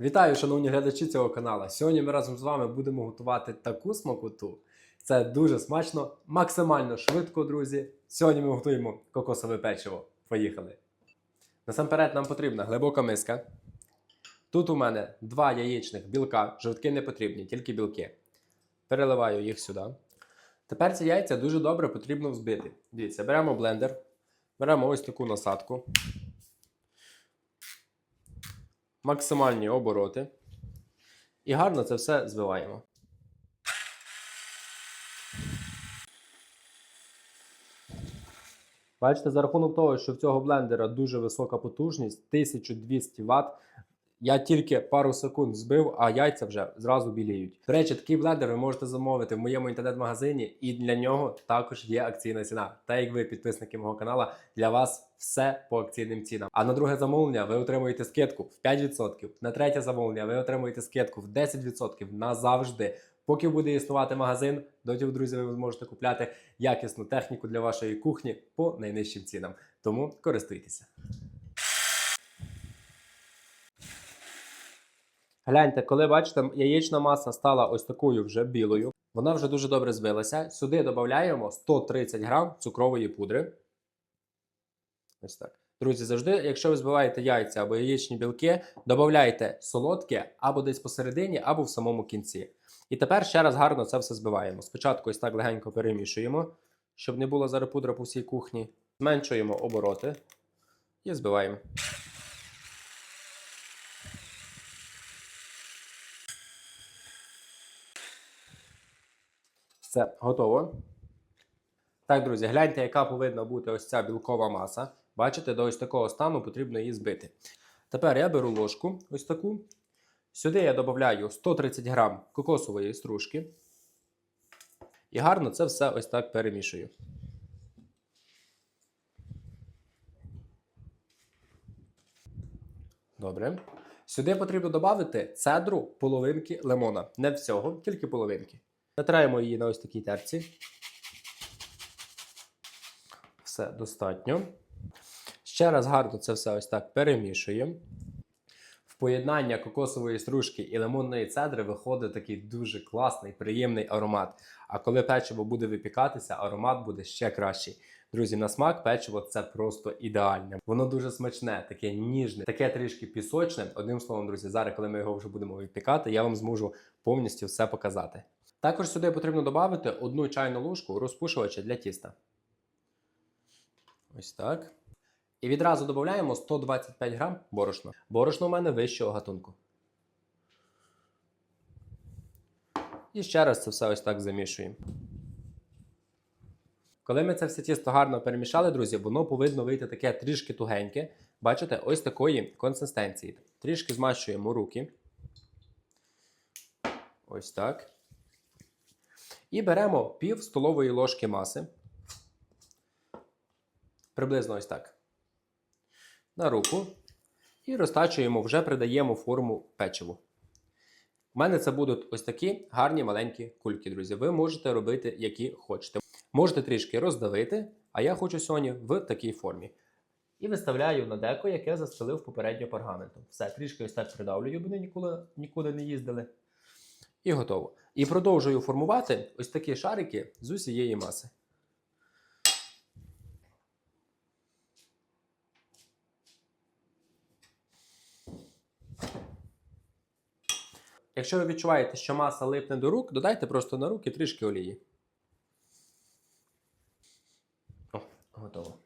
Вітаю, шановні глядачі цього каналу. Сьогодні ми разом з вами будемо готувати таку смакоту. Це дуже смачно, максимально швидко, друзі. Сьогодні ми готуємо кокосове печиво. Поїхали. Насамперед нам потрібна глибока миска. Тут у мене два яєчних білка, жовтки не потрібні, тільки білки. Переливаю їх сюди. Тепер ці яйця дуже добре потрібно взбити. Дивіться, беремо блендер, беремо ось таку насадку. Максимальні обороти. І гарно це все збиваємо. Бачите, за рахунок того, що в цього блендера дуже висока потужність, 1200 Вт. Я тільки пару секунд збив, а яйця вже зразу біліють. До речі, такий блендер ви можете замовити в моєму інтернет-магазині, і для нього також є акційна ціна. Та як ви підписники мого каналу, для вас все по акційним цінам. А на друге замовлення ви отримуєте скидку в 5%. На третє замовлення ви отримуєте скидку в 10% назавжди. Поки буде існувати магазин, доті, друзі, ви зможете купляти якісну техніку для вашої кухні по найнижчим цінам. Тому користуйтеся. Гляньте, коли бачите, яєчна маса стала ось такою вже білою, вона вже дуже добре збилася. Сюди додаємо 130 грам цукрової пудри. Ось так. Друзі, завжди, якщо ви збиваєте яйця або яєчні білки, додавайте солодке або десь посередині, або в самому кінці. І тепер ще раз гарно це все збиваємо. Спочатку ось так легенько перемішуємо, щоб не було зараз пудра по всій кухні. Зменшуємо обороти і збиваємо. Все, готово. Так, друзі, гляньте, яка повинна бути ось ця білкова маса. Бачите, до ось такого стану потрібно її збити. Тепер я беру ложку, ось таку. Сюди я додаю 130 грам кокосової стружки. І гарно це все ось так перемішую. Добре. Сюди потрібно додати цедру половинки лимона. Не всього, тільки половинки. Натираємо її на ось такій терці. Все достатньо. Ще раз гарно це все ось так перемішуємо. В поєднання кокосової стружки і лимонної цедри виходить такий дуже класний, приємний аромат. А коли печиво буде випікатися, аромат буде ще кращий. Друзі, на смак печиво це просто ідеальне. Воно дуже смачне, таке ніжне, таке трішки пісочне. Одним словом, друзі, зараз, коли ми його вже будемо випікати, я вам зможу повністю все показати. Також сюди потрібно додати одну чайну ложку розпушувача для тіста. Ось так. І відразу додаємо 125 грам борошна. Борошно у мене вищого гатунку. І ще раз це все ось так замішуємо. Коли ми це все тісто гарно перемішали, друзі, воно повинно вийти таке трішки тугеньке. Бачите, ось такої консистенції. Трішки змащуємо руки. Ось так. І беремо пів столової ложки маси. Приблизно ось так. На руку. І розтачуємо, вже придаємо форму печиву. У мене це будуть ось такі гарні маленькі кульки, друзі. Ви можете робити, які хочете. Можете трішки роздавити, а я хочу сьогодні в такій формі. І виставляю на деко, яке застелив попередньо пергаментом. Все, трішки ось так придавлюю, бо вони ніколи, нікуди не їздили. І готово. І продовжую формувати ось такі шарики з усієї маси. Якщо ви відчуваєте, що маса липне до рук, додайте просто на руки трішки олії. О, готово.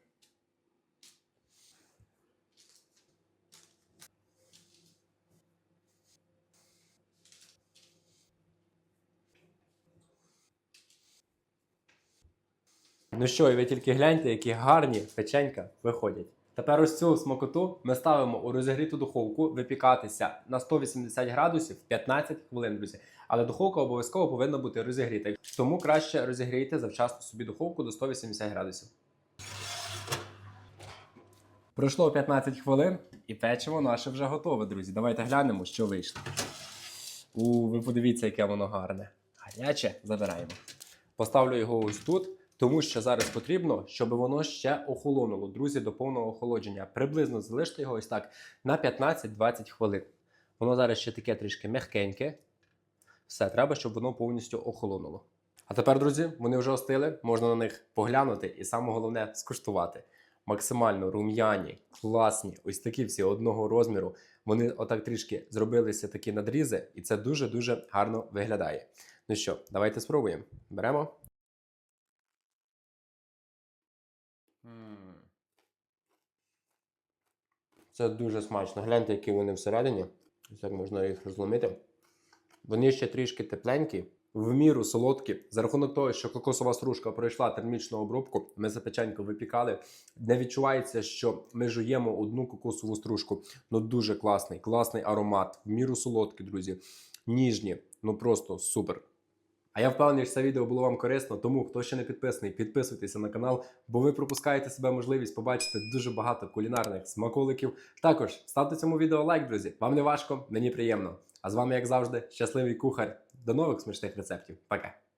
Ну що, і ви тільки гляньте, які гарні печенька виходять. Тепер ось цю смакоту ми ставимо у розігріту духовку випікатися на 180 градусів 15 хвилин, друзі. Але духовка обов'язково повинна бути розігріта. Тому краще розігрійте завчасно собі духовку до 180 градусів. Пройшло 15 хвилин і печиво наше вже готове, друзі. Давайте глянемо, що вийшло. У, ви подивіться, яке воно гарне. Гаряче забираємо. Поставлю його ось тут. Тому що зараз потрібно, щоб воно ще охолонуло, друзі, до повного охолодження. Приблизно залиште його ось так на 15-20 хвилин. Воно зараз ще таке трішки м'якеньке. Все, треба, щоб воно повністю охолонуло. А тепер, друзі, вони вже остили, можна на них поглянути і саме головне скуштувати. Максимально рум'яні, класні, ось такі всі одного розміру. Вони отак трішки зробилися такі надрізи, і це дуже-дуже гарно виглядає. Ну що, давайте спробуємо. Беремо. Це дуже смачно. Гляньте, які вони всередині. Як можна їх розломити. Вони ще трішки тепленькі, в міру солодкі. За рахунок того, що кокосова стружка пройшла термічну обробку, ми запеченько випікали. Не відчувається, що ми жуємо одну кокосову стружку. Ну дуже класний, класний аромат, в міру солодкі, друзі. Ніжні, ну просто супер. А я впевнений, що це відео було вам корисно, тому хто ще не підписаний, підписуйтеся на канал, бо ви пропускаєте себе можливість побачити дуже багато кулінарних смаколиків. Також ставте цьому відео лайк, друзі. Вам не важко, мені приємно. А з вами, як завжди, щасливий кухар. До нових смачних рецептів. Пока!